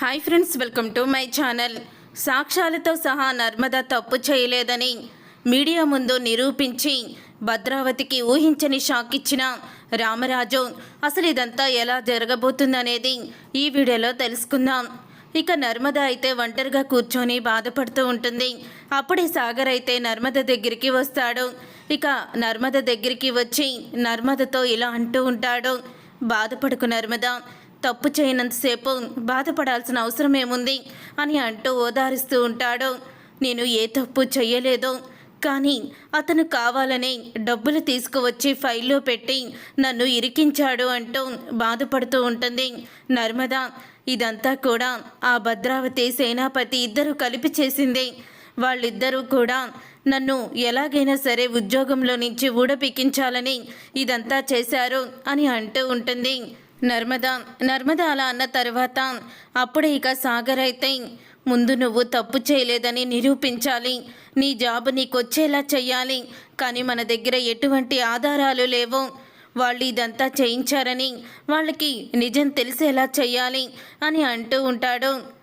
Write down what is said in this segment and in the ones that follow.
Hi friends welcome to my channel. సాక్ష్యాలతో సహా నర్మద తప్పు చేయలేదని మీడియా ముందు నిరూపించి భద్రావతికి ఊహించని షాక్ ఇచ్చిన రామరాజు అసలు ఇదంతా ఎలా జరగబోతుందనేది ఈ వీడియోలో తెలుసుకుందాం. ఇక నర్మద అయితే ఒంటరిగా కూర్చొని బాధపడుతూ ఉంటుంది. అప్పుడే సాగర్ అయితే నర్మద దగ్గరికి వస్తాడు. ఇక నర్మద దగ్గరికి వచ్చి నర్మదతో ఇలా అంటూ ఉంటాడు. బాధపడుకు నర్మద తప్పు చేయనంతసేపు బాధపడాల్సిన అవసరమేముంది అని అంటూ ఓదారిస్తూ ఉంటాడు. నేను ఏ తప్పు చెయ్యలేదు కానీ అతను కావాలని డబ్బులు తీసుకువచ్చి ఫైల్లో పెట్టి నన్ను ఇరికించాడు అంటూ బాధపడుతూ ఉంటుంది. నర్మద ఇదంతా కూడా ఆ భద్రావతి సేనాపతి ఇద్దరు కలిపి చేసింది. వాళ్ళిద్దరూ కూడా నన్ను ఎలాగైనా సరే ఉద్యోగంలో నుంచి ఊడపిక్కించాలని ఇదంతా చేశారు అని అంటూ ఉంటుంది. నర్మదా నర్మదా అలా అన్న తర్వాత అప్పుడే ఇక సాగర్ అయితే ముందు నువ్వు తప్పు చేయలేదని నిరూపించాలి. నీ జాబ్ నీకు వచ్చేలా చెయ్యాలి. కానీ మన దగ్గర ఎటువంటి ఆధారాలు లేవు. వాళ్ళు ఇదంతా చేయించారని వాళ్ళకి నిజం తెలిసేలా చెయ్యాలి అని అంటూ ఉంటాడు.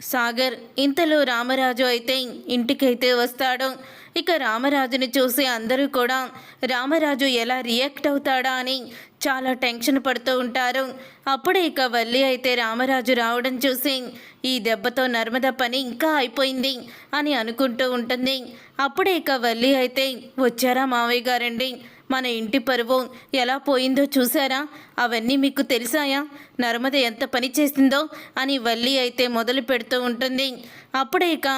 సాగర్ ఇంతలో రామరాజు అయితే ఇంటికైతే వస్తాడు. ఇక రామరాజుని చూసి అందరూ కూడా రామరాజు ఎలా రియాక్ట్ అవుతాడా? అని చాలా టెన్షన్ పడుతూ ఉంటారు. అప్పుడే ఇక వల్లి అయితే రామరాజు రావడం చూసి ఈ దెబ్బతో నర్మద పని ఇంకా అయిపోయింది అని అనుకుంటూ ఉంటుంది. అప్పుడే ఇక వల్లి అయితే వచ్చారా మావయ్య గారండి? మన ఇంటి పరువు ఎలా పోయిందో చూసారా అవన్నీ మీకు తెలిసాయా? నర్మద ఎంత పని చేసిందో అని వల్లి అయితే మొదలు పెడుతూ ఉంటుంది. అప్పుడే ఇక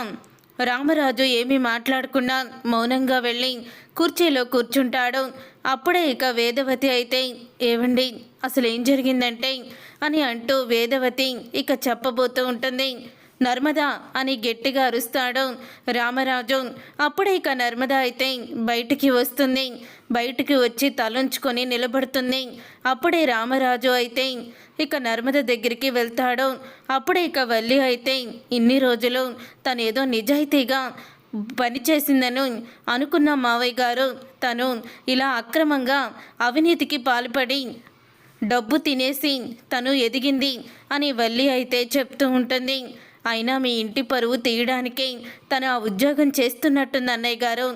రామరాజు ఏమీ మాట్లాడకుండా మౌనంగా వెళ్ళి కుర్చీలో కూర్చుంటాడు. అప్పుడే ఇక వేదవతి అయితే ఏవండి? అసలు ఏం జరిగిందంటే? అని అంటూ వేదవతి ఇక చెప్పబోతూ ఉంటుంది. నర్మదా అని గట్టిగా అరుస్తాడు రామరాజు. అప్పుడే ఇక నర్మద అయితే బయటికి వస్తుంది. బయటికి వచ్చి తలంచుకొని నిలబడుతుంది. అప్పుడే రామరాజు అయితే ఇక నర్మద దగ్గరికి వెళ్తాడు. అప్పుడే ఇక వల్లి అయితే ఇన్ని రోజులు తనేదో నిజాయితీగా పని చేసిందని అనుకున్న మావయ్య గారు తను ఇలా అక్రమంగా అవినీతికి పాల్పడి డబ్బు తినేసి తను ఎదిగింది అని వల్లి అయితే చెప్తూ ఉంటుంది. అయినా మీ ఇంటి పరువు తీయడానికే తను ఆ ఉద్యోగం చేస్తున్నట్టుంది అన్నయ్య గారు.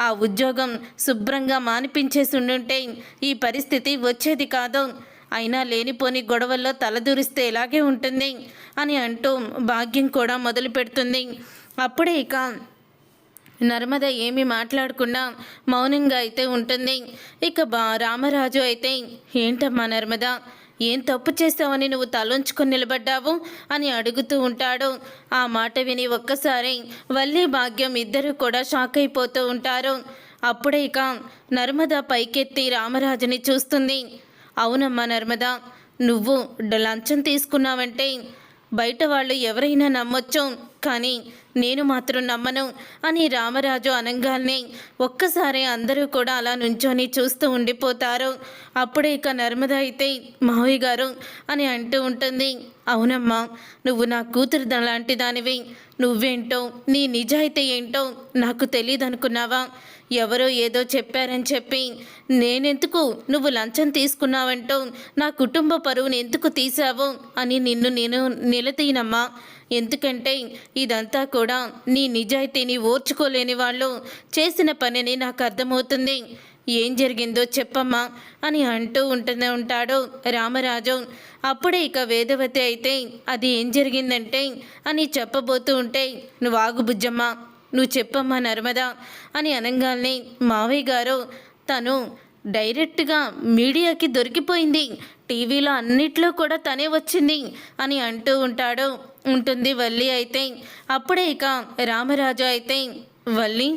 ఆ ఉద్యోగం శుభ్రంగా మానిపించేసి ఉండుంటే ఈ పరిస్థితి వచ్చేది కాదు. అయినా లేనిపోని గొడవల్లో తలదూరిస్తే ఇలాగే ఉంటుంది అని అంటూ భాగ్యం కూడా మొదలు పెడుతుంది. అప్పుడే ఇక నర్మద ఏమి మాట్లాడకుండా మౌనంగా అయితే ఉంటుంది. ఇక బా రామరాజు అయితే ఏంటమ్మా నర్మద? ఏం తప్పు చేస్తావని నువ్వు తలంచుకొని నిలబడ్డావు అని అడుగుతూ ఉంటాడు. ఆ మాట విని ఒక్కసారి వల్లి భాగ్యం ఇద్దరు కూడా షాక్ అయిపోతూ ఉంటారు. అప్పుడే ఇక నర్మద పైకెత్తి రామరాజుని చూస్తుంది. అవునమ్మా నర్మద నువ్వు లంచం తీసుకున్నావంటే బయట వాళ్ళు ఎవరైనా నమ్మొచ్చు. కానీ నేను మాత్రం నమ్మను అని రామరాజు అనంగాల్ని ఒక్కసారి అందరూ కూడా అలా నుంచొని చూస్తూ ఉండిపోతారు. అప్పుడే ఇక నర్మద అయితే మావయ్య గారు అని అంటూ ఉంటుంది. అవునమ్మా నువ్వు నా కూతురు లాంటి దానివి. నువ్వేంటో నీ నిజాయితీ ఏంటో నాకు తెలియదు అనుకున్నావా ఎవరో ఏదో చెప్పారని చెప్పి నేనెందుకు? నువ్వు లంచం తీసుకున్నావంటూ నా కుటుంబ పరువుని ఎందుకు తీసావు అని నిన్ను నేను నిలతీనమ్మా ఎందుకంటే ఇదంతా కూడా నీ నిజాయితీని ఓర్చుకోలేని వాళ్ళు చేసిన పనిని నాకు అర్థమవుతుంది. ఏం జరిగిందో చెప్పమ్మా అని అంటూ ఉంటూనే ఉంటాడు రామరాజు. అప్పుడే ఇక వేదవతి అయితే అది ఏం జరిగిందంటే అని చెప్పబోతూ ఉంటే నువ్వు ఆగు బుజ్జమ్మ. నువ్వు చెప్పమ్మా నర్మదా అని అనగానే మావయ్య గారు తను డైరెక్ట్గా మీడియాకి దొరికిపోయింది. టీవీలో అన్నిట్లో కూడా తనే వచ్చింది అని అంటూ ఉంటాడు. ఉంటుంది వల్లి అయితే. అప్పుడే ఇక రామరాజు అయితే వల్లి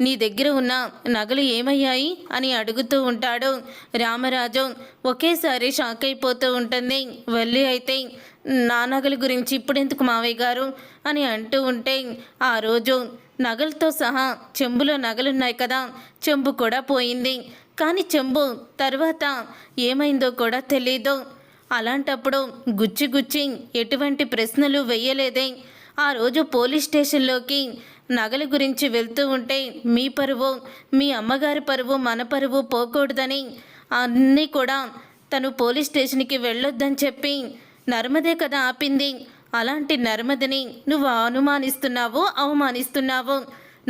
నీ దగ్గర ఉన్న నగలు ఏమయ్యాయి? అని అడుగుతూ ఉంటాడు రామరాజు. ఒకేసారి షాక్ అయిపోతూ ఉంటుంది. వెళ్ళి అయితే నా నగల గురించి ఇప్పుడెందుకు మావయ్య గారు? అని అంటూ ఉంటే ఆ రోజు నగలతో సహా చెంబులో నగలున్నాయి కదా చెంబు కూడా పోయింది. కానీ చెంబు తర్వాత ఏమైందో కూడా తెలీదు. అలాంటప్పుడు గుచ్చి గుచ్చి ఎటువంటి ప్రశ్నలు వెయ్యలేదే ఆ రోజు పోలీస్ స్టేషన్లోకి నగల గురించి వెళ్తూ ఉంటే మీ పరువు మీ అమ్మగారి పరువు మన పరువు పోకూడదని అన్నీ కూడా తను పోలీస్ స్టేషన్కి వెళ్ళొద్దని చెప్పి నర్మదే కదా ఆపింది. అలాంటి నర్మదని నువ్వు అనుమానిస్తున్నావు అవమానిస్తున్నావు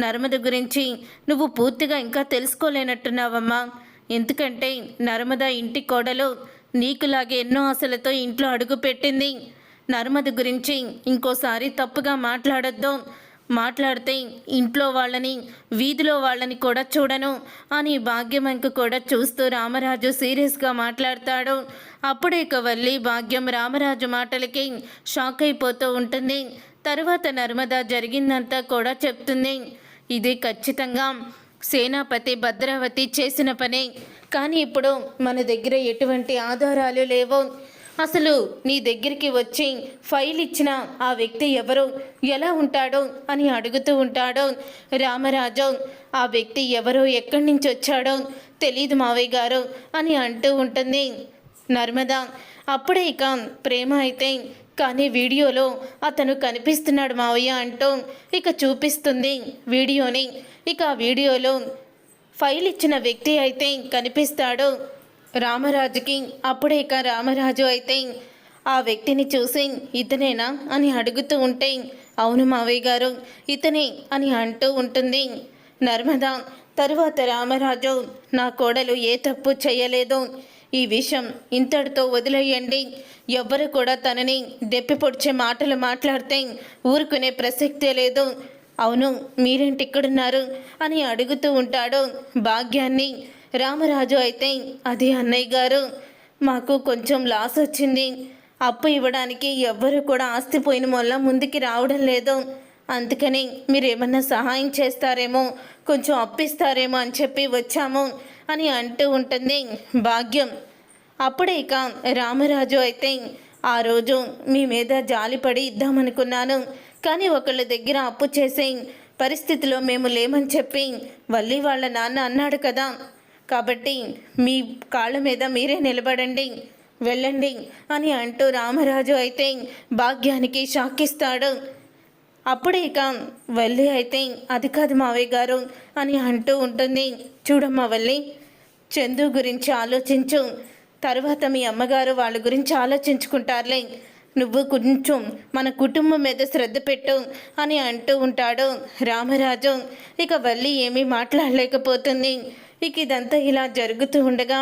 నర్మద గురించి నువ్వు పూర్తిగా ఇంకా తెలుసుకోలేనట్టున్నావమ్మా. ఎందుకంటే నర్మద ఇంటి కోడలు నీకులాగే ఎన్నో ఆశలతో ఇంట్లో అడుగు పెట్టింది. నర్మద గురించి ఇంకోసారి తప్పుగా మాట్లాడొద్దు. మాట్లాడితే ఇంట్లో వాళ్ళని వీధిలో వాళ్ళని కూడా చూడను అని భాగ్యమంకు కూడా చూస్తూ రామరాజు సీరియస్గా మాట్లాడతాడు. అప్పుడే ఇక భాగ్యం రామరాజు మాటలకి షాక్ అయిపోతూ ఉంటుంది. తర్వాత నర్మద జరిగిందంతా కూడా చెప్తుంది. ఇది ఖచ్చితంగా సేనాపతి భద్రావతి చేసిన పనే. కానీ ఇప్పుడు మన దగ్గర ఎటువంటి ఆధారాలు లేవు. అసలు నీ దగ్గరికి వచ్చి ఫైల్ ఇచ్చిన ఆ వ్యక్తి ఎవరు? ఎలా ఉంటాడో అని అడుగుతూ ఉంటాడో. రామరాజు ఆ వ్యక్తి ఎవరో? ఎక్కడి నుంచి వచ్చాడో తెలీదు మావయ్య గారు అని అంటూ ఉంటుంది. నర్మద అప్పుడే ఇక ప్రేమ అయితే కానీ వీడియోలో అతను కనిపిస్తున్నాడు మావయ్య అంటూ ఇక చూపిస్తుంది వీడియోని. ఇక ఆ వీడియోలో ఫైల్ ఇచ్చిన వ్యక్తి అయితే కనిపిస్తాడు. రామరాజుకి అప్పుడే ఇక రామరాజు అయితే ఆ వ్యక్తిని చూసి ఇతనేనా అని అడుగుతూ ఉంటే అవును మావయ్య గారు ఇతనే అని అంటూ ఉంటుంది. నర్మద తరువాత రామరాజు నా కోడలు ఏ తప్పు చేయలేదు ఈ విషయం ఇంతటితో వదిలేయండి. ఎవ్వరు కూడా తనని దెప్పి పొడిచే మాటలు మాట్లాడితే ఊరుకునే ప్రసక్తే లేదు. అవును మీరేంటి ఇక్కడున్నారు అని అడుగుతూ ఉంటాడు భాగ్యాన్ని. రామరాజు అయితే అది అన్నయ్య గారు మాకు కొంచెం లాస్ వచ్చింది. అప్పు ఇవ్వడానికి ఎవ్వరు కూడా ఆస్తి పోయిన వల్ల ముందుకి రావడం లేదు. అందుకని మీరు ఏమన్నా సహాయం చేస్తారేమో కొంచెం అప్పిస్తారేమో అని చెప్పి వచ్చాము అని అంటూ ఉంటుంది భాగ్యం. అప్పుడే ఇక రామరాజు అయితే ఆ రోజు మీ మీద జాలిపడి ఇద్దామనుకున్నాను. కానీ ఒకళ్ళ దగ్గర అప్పు చేసే పరిస్థితిలో మేము లేమని చెప్పి వల్లి వాళ్ళ నాన్న అన్నాడు కదా. కాబట్టి మీ కాళ్ళ మీద మీరే నిలబడండి వెళ్ళండి అని అంటూ రామరాజు అయితే భాగ్యానికి షాక్ ఇస్తాడు అప్పుడే ఇక వల్లి అయితే అది కాదు మావయ్య గారు అని అంటూ ఉంటుంది. చూడమ్మా వెళ్ళి చందు గురించి ఆలోచించు. తర్వాత మీ అమ్మగారు వాళ్ళ గురించి ఆలోచించుకుంటారులే. నువ్వు కొంచెం మన కుటుంబం మీద శ్రద్ధ పెట్టు అని అంటూ ఉంటాడు రామరాజు. ఇక వల్లి ఏమీ మాట్లాడలేకపోతుంది. ఇక ఇదంతా ఇలా జరుగుతూ ఉండగా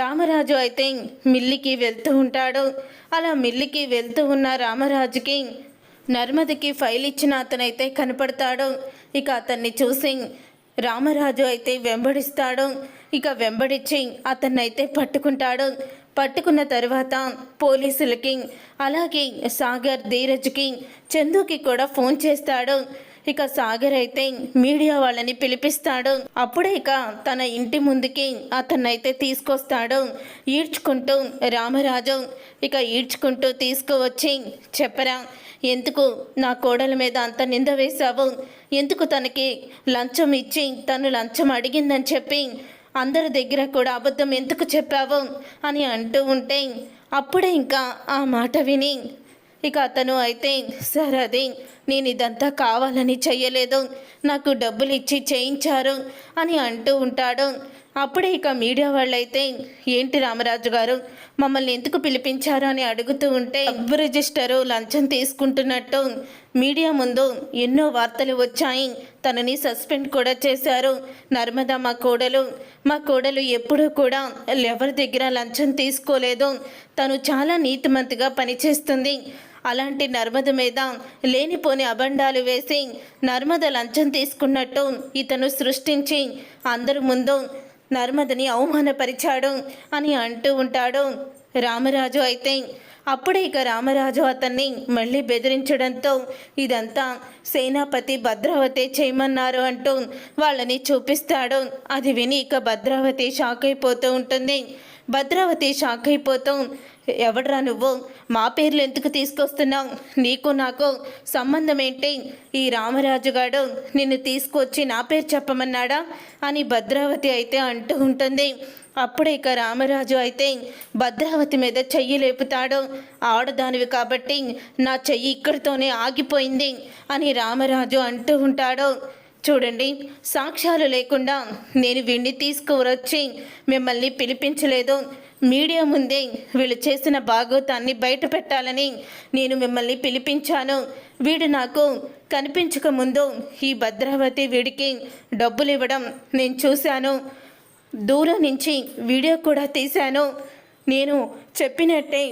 రామరాజు అయితే మిల్లికి వెళ్తూ ఉంటాడు. అలా మిల్లికి వెళ్తూ ఉన్న రామరాజుకి నర్మదికి ఫైల్ ఇచ్చిన అతనైతే కనపడతాడు. ఇక అతన్ని చూసి రామరాజు అయితే వెంబడిస్తాడు. ఇక వెంబడించి అతన్నైతే పట్టుకుంటాడు. పట్టుకున్న తర్వాత పోలీసులకి అలాగే సాగర్ ధీరజ్కి చందుకి కూడా ఫోన్ చేస్తాడు. ఇక సాగర్ అయితే మీడియా వాళ్ళని పిలిపిస్తాడు. అప్పుడే ఇక తన ఇంటి ముందుకి అతన్నైతే తీసుకొస్తాడు. ఈడ్చుకుంటూ రామరాజు ఇక ఈడ్చుకుంటూ తీసుకువచ్చి చెప్పరా ఎందుకు నా కోడల మీద అంత నింద వేశావు? ఎందుకు తనకి లంచం ఇచ్చి తను లంచం అడిగిందని చెప్పి అందరి దగ్గర కూడా అబద్ధం ఎందుకు చెప్పావు? అని అంటూ ఉంటే అప్పుడే ఇంకా ఆ మాట విని ఇక అతను అయితే సార్ అది నేను ఇదంతా కావాలని చెయ్యలేదు. నాకు డబ్బులు ఇచ్చి చేయించారు అని అంటూ ఉంటాడు. అప్పుడే ఇక మీడియా వాళ్ళైతే ఏంటి రామరాజు గారు మమ్మల్ని ఎందుకు పిలిపించారు? అని అడుగుతూ ఉంటే సబ్ రిజిస్టరు లంచం తీసుకుంటున్నట్టు. మీడియా ముందు ఎన్నో వార్తలు వచ్చాయి. తనని సస్పెండ్ కూడా చేశారు. నర్మద మా కోడలు మా కోడలు ఎప్పుడూ కూడా ఎవరి దగ్గర లంచం తీసుకోలేదు. తను చాలా నీతిమంతిగా పనిచేస్తుంది. అలాంటి నర్మద మీద లేనిపోని అబండాలు వేసి నర్మద లంచం తీసుకున్నట్టు ఇతను సృష్టించి అందరి ముందు నర్మదని అవమానపరిచాడు అని అంటూ ఉంటాడు రామరాజు అయితే. అప్పుడే ఇక రామరాజు అతన్ని మళ్ళీ బెదిరించడంతో ఇదంతా సేనాపతి భద్రావతి చేయమన్నారు అంటూ వాళ్ళని చూపిస్తాడు. అది విని ఇక భద్రావతి షాక్ అయిపోతూ ఉంటుంది. భద్రావతి షాక్ అయిపోతాం ఎవడ్రా నువ్వు? మా పేర్లు ఎందుకు తీసుకొస్తున్నావు? నీకు నాకు సంబంధం ఏంటి ఈ రామరాజు గాడు నిన్ను తీసుకొచ్చి నా పేరు చెప్పమన్నాడా? అని భద్రావతి అయితే అంటూ ఉంటుంది. అప్పుడే ఇక రామరాజు అయితే భద్రావతి మీద చెయ్యి లేపుతాడు. ఆడదానివి కాబట్టి నా చెయ్యి ఇక్కడితోనే ఆగిపోయింది అని రామరాజు అంటూ ఉంటాడు. చూడండి సాక్ష్యాలు లేకుండా నేను వీడిని తీసుకువచ్చి మిమ్మల్ని పిలిపించలేదు. మీడియా ముందే వీళ్ళు చేసిన బాగోతాన్ని బయట పెట్టాలని నేను మిమ్మల్ని పిలిపించాను. వీడు నాకు కనిపించక ముందు ఈ భద్రావతి వీడికి డబ్బులు ఇవ్వడం నేను చూశాను. దూరం నుంచి వీడియో కూడా తీశాను. నేను చెప్పినట్టే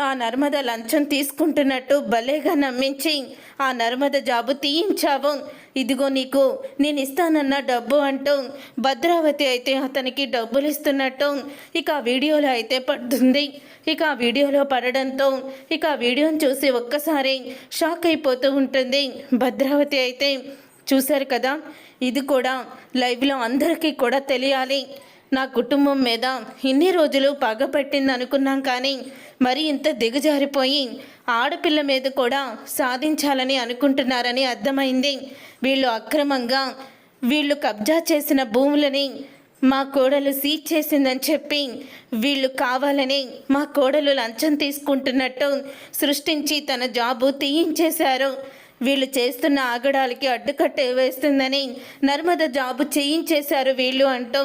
ఆ నర్మద లంచం తీసుకుంటున్నట్టు భలేగా నమ్మించి ఆ నర్మద జాబు తీయించావు. ఇదిగో నీకు నేను ఇస్తానన్న డబ్బు అంటూ భద్రావతి అయితే అతనికి డబ్బులు ఇస్తున్నట్టు ఇక ఆ వీడియోలో అయితే పడుతుంది. ఇక ఆ వీడియోలో పడడంతో ఇక ఆ వీడియోని చూసి ఒక్కసారి షాక్ అయిపోతూ ఉంటుంది. భద్రావతి అయితే చూశారు కదా ఇది కూడా లైవ్లో అందరికీ కూడా తెలియాలి. నా కుటుంబం మీద ఇన్ని రోజులు పగపెట్టింది అనుకున్నాం కానీ మరి ఇంత దిగజారిపోయి ఆడపిల్ల మీద కూడా సాధించాలని అనుకుంటున్నారని అర్థమైంది. వీళ్ళు అక్రమంగా వీళ్ళు కబ్జా చేసిన భూములని మా కోడలు సీజ్ చేసిందని చెప్పి వీళ్ళు కావాలని మా కోడలు లంచం తీసుకుంటున్నట్టు సృష్టించి తన జాబు తీయించేశారు. వీళ్ళు చేస్తున్న ఆగడాలకి అడ్డుకట్ట వేస్తుందని నర్మద జాబు చేయించేశారు వీళ్ళు అంటూ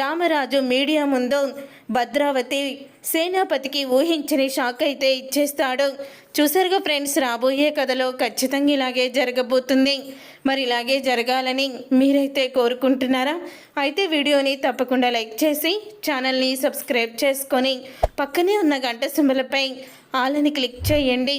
రామరాజు మీడియా ముందు భద్రావతి సేనాపతికి ఊహించని షాక్ అయితే ఇచ్చేస్తాడు. చూసారుగా ఫ్రెండ్స్ రాబోయే కథలో ఖచ్చితంగా ఇలాగే జరగబోతుంది. మరి ఇలాగే జరగాలని మీరైతే కోరుకుంటున్నారా? అయితే వీడియోని తప్పకుండా లైక్ చేసి ఛానల్ని సబ్స్క్రైబ్ చేసుకొని పక్కనే ఉన్న గంట సింబలపై ఆలని క్లిక్ చేయండి.